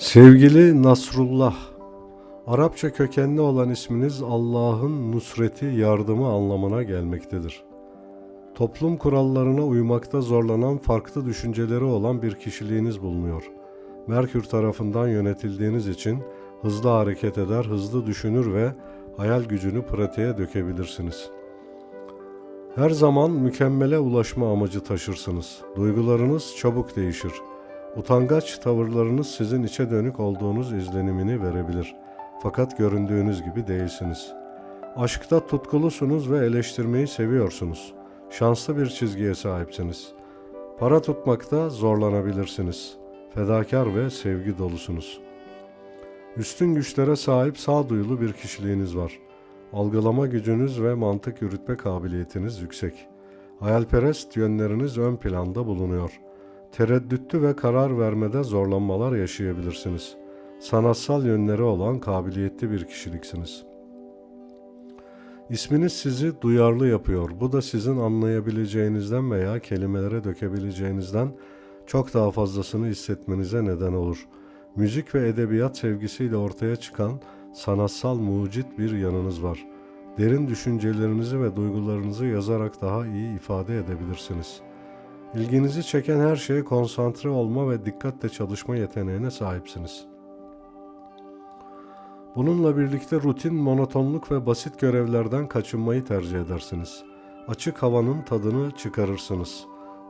Sevgili Nasrullah, Arapça kökenli olan isminiz Allah'ın nusreti, yardımı anlamına gelmektedir. Toplum kurallarına uymakta zorlanan farklı düşünceleri olan bir kişiliğiniz bulunuyor. Merkür tarafından yönetildiğiniz için hızlı hareket eder, hızlı düşünür ve hayal gücünü pratiğe dökebilirsiniz. Her zaman mükemmele ulaşma amacı taşırsınız. Duygularınız çabuk değişir. Utangaç tavırlarınız sizin içe dönük olduğunuz izlenimini verebilir. Fakat göründüğünüz gibi değilsiniz. Aşkta tutkulusunuz ve eleştirmeyi seviyorsunuz. Şanslı bir çizgiye sahipsiniz. Para tutmakta zorlanabilirsiniz. Fedakar ve sevgi dolusunuz. Üstün güçlere sahip sağduyulu bir kişiliğiniz var. Algılama gücünüz ve mantık yürütme kabiliyetiniz yüksek. Hayalperest yönleriniz ön planda bulunuyor. Tereddütlü ve karar vermede zorlanmalar yaşayabilirsiniz. Sanatsal yönleri olan kabiliyetli bir kişiliksiniz. İsminiz sizi duyarlı yapıyor. Bu da sizin anlayabileceğinizden veya kelimelere dökebileceğinizden çok daha fazlasını hissetmenize neden olur. Müzik ve edebiyat sevgisiyle ortaya çıkan sanatsal mucit bir yanınız var. Derin düşüncelerinizi ve duygularınızı yazarak daha iyi ifade edebilirsiniz. İlginizi çeken her şeye konsantre olma ve dikkatle çalışma yeteneğine sahipsiniz. Bununla birlikte rutin, monotonluk ve basit görevlerden kaçınmayı tercih edersiniz. Açık havanın tadını çıkarırsınız.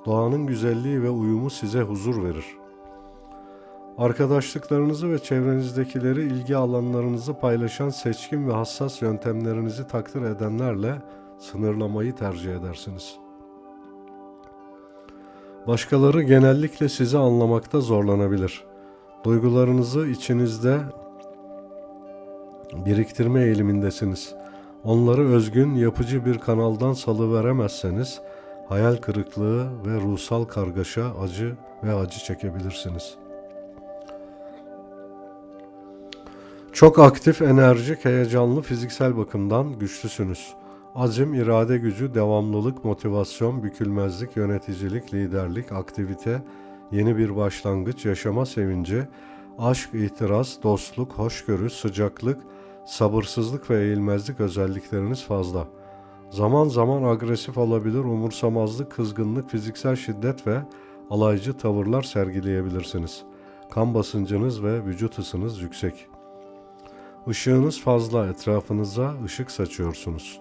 Doğanın güzelliği ve uyumu size huzur verir. Arkadaşlıklarınızı ve çevrenizdekileri ilgi alanlarınızı paylaşan seçkin ve hassas yöntemlerinizi takdir edenlerle sınırlamayı tercih edersiniz. Başkaları genellikle sizi anlamakta zorlanabilir. Duygularınızı içinizde biriktirme eğilimindesiniz. Onları özgün, yapıcı bir kanaldan salıveremezseniz hayal kırıklığı ve ruhsal kargaşa, acı ve acı çekebilirsiniz. Çok aktif, enerjik, heyecanlı, fiziksel bakımdan güçlüsünüz. Azim, irade gücü, devamlılık, motivasyon, bükülmezlik, yöneticilik, liderlik, aktivite, yeni bir başlangıç, yaşama sevinci, aşk, itiraz, dostluk, hoşgörü, sıcaklık, sabırsızlık ve eğilmezlik özellikleriniz fazla. Zaman zaman agresif olabilir, umursamazlık, kızgınlık, fiziksel şiddet ve alaycı tavırlar sergileyebilirsiniz. Kan basıncınız ve vücut ısınız yüksek. Işığınız fazla, etrafınıza ışık saçıyorsunuz.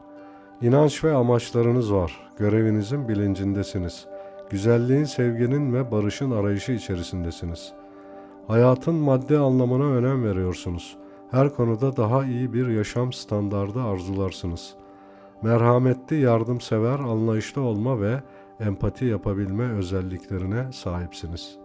İnanç ve amaçlarınız var. Görevinizin bilincindesiniz. Güzelliğin, sevginin ve barışın arayışı içerisindesiniz. Hayatın madde anlamına önem veriyorsunuz. Her konuda daha iyi bir yaşam standardı arzularsınız. Merhametli, yardımsever, anlayışlı olma ve empati yapabilme özelliklerine sahipsiniz.''